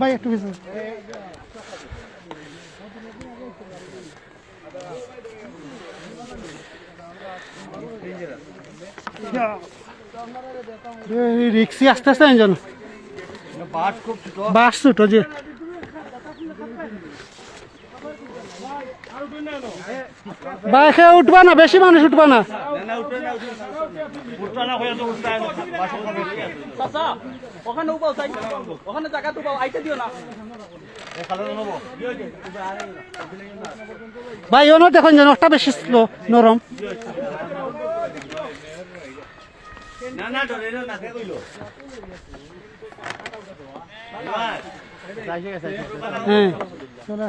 ভাই একটু পিছনে রিক্সি আস্তে আস্তে একজন বাস ছোট যে বাইকে উঠবা না, বেশি মানুষ উঠবা না। অন্য দেখুন যেন স্লো নরম হ্যাঁ চলো।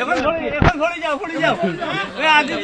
এখন ধরে এখন ধরে যাও ধরে যাও ওই আদি